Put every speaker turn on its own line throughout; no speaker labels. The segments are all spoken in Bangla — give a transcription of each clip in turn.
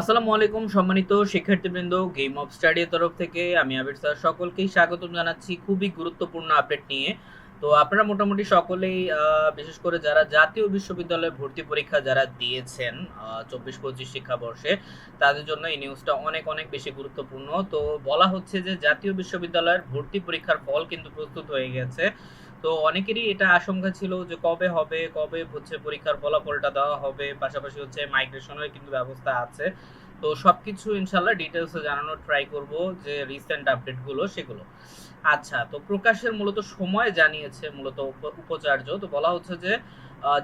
আসসালামু আলাইকুম সম্মানিত শিক্ষার্থীবৃন্দ গেম অফ স্টাডির তরফ থেকে আমি আবির স্যার সকলকেই স্বাগতম জানাচ্ছি খুবই গুরুত্বপূর্ণ আপডেট নিয়ে। তো আপনারা মোটামুটি সকলেই বিশেষ করে যারা জাতীয় বিশ্ববিদ্যালয়ে ভর্তি পরীক্ষা যারা দিয়েছেন চব্বিশ পঁচিশ শিক্ষাবর্ষে, তাদের জন্য এই নিউজটা অনেক অনেক বেশি গুরুত্বপূর্ণ। তো বলা হচ্ছে যে জাতীয় বিশ্ববিদ্যালয়ের ভর্তি পরীক্ষার ফল কিন্তু প্রস্তুত হয়ে গেছে। তো অনেকেরই এটা আশঙ্কা ছিল যে কবে হবে, কবে হচ্ছে পরীক্ষার ফলাফলটা দেওয়া হবে, পাশাপাশি হচ্ছে মাইগ্রেশনের কিন্তু ব্যবস্থা আছে। তো সবকিছু ইনশাল্লাহ ডিটেলসে জানানোর ট্রাই করব যে রিসেন্ট আপডেটগুলো সেগুলো। আচ্ছা তো প্রকাশের মূলত সময় জানিয়েছে মূলত উপ- উপাচার্য। তো বলা হচ্ছে যে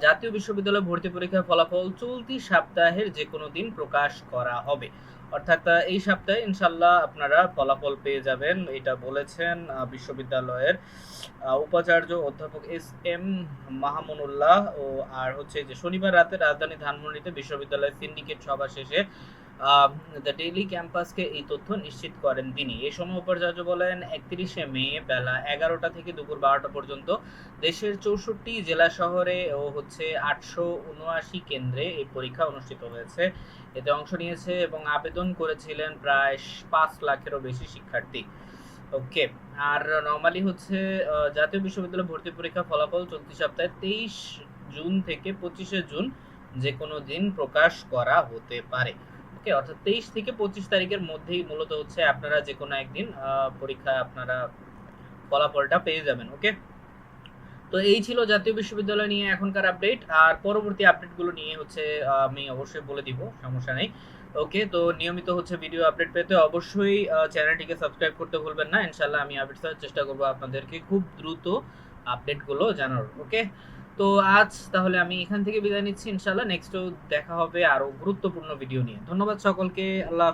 জাতীয় বিশ্ববিদ্যালয় ভর্তি পরীক্ষার ফলাফল চলতি সপ্তাহের যে কোনো দিন প্রকাশ করা হবে। অর্থাৎ এই সপ্তাহে ইনশাল্লাহ আপনারা ফলাফল পেয়ে যাবেন, এটা বলেছেন বিশ্ববিদ্যালয়ের উপাচার্য অধ্যাপক এস এম মাহমুনুল্লাহ। ও, আর হচ্ছে যে শনিবার রাতে রাজধানী ধানমন্ডিতে বিশ্ববিদ্যালয়ের সিন্ডিকেট সভা শেষে দ্য ডেইলি ক্যাম্পাসকে এই তথ্য নিশ্চিত করেন তিনি। এই সময় উপাচার্য বলেন, একত্রিশে মে বেলা এগারোটা থেকে দুপুর বারোটা পর্যন্ত দেশের চৌষট্টি জেলা শহরে ও হচ্ছে আটশো উনআশি কেন্দ্রে এই পরীক্ষা অনুষ্ঠিত হয়েছে। এতে অংশ নিয়েছে এবং আবেদন করেছিলেন প্রায় পাঁচ লাখেরও বেশি শিক্ষার্থী। ওকে, আর নর্মালি হচ্ছে জাতীয় বিশ্ববিদ্যালয় ভর্তি পরীক্ষা ফলাফল চলতি সপ্তাহে তেইশ জুন থেকে পঁচিশে জুন যে কোনো দিন প্রকাশ করা হতে পারে। ওকে অর্থাৎ তেইশ থেকে পঁচিশ তারিখের মধ্যেই মূলত হচ্ছে আপনারা যে কোনো একদিন পরীক্ষা আপনারা ফলাফলটা পেয়ে যাবেন, ওকে? তো এই ছিল জাতীয় বিশ্ববিদ্যালয় নিয়ে এখনকার আপডেট, আর পরবর্তী আপডেটগুলো নিয়ে হচ্ছে, আমি অবশ্যই বলে দিব, সমস্যা নেই, ওকে? তো নিয়মিত হচ্ছে ভিডিও আপডেট পেতে অবশ্যই চ্যানেলটিকে সাবস্ক্রাইব করতে ভুলবেন না ইনশাল্লাহ আমি আপডেট চেষ্টা করব আপনাদেরকে খুব দ্রুত আপডেটগুলো জানার ওকে? তো আজ তাহলে আমি এখান থেকে বিদায় নিচ্ছি। ইনশাল্লাহ নেক্সটও দেখা হবে আরও গুরুত্বপূর্ণ ভিডিও নিয়ে। ধন্যবাদ সকলকে। আল্লাহ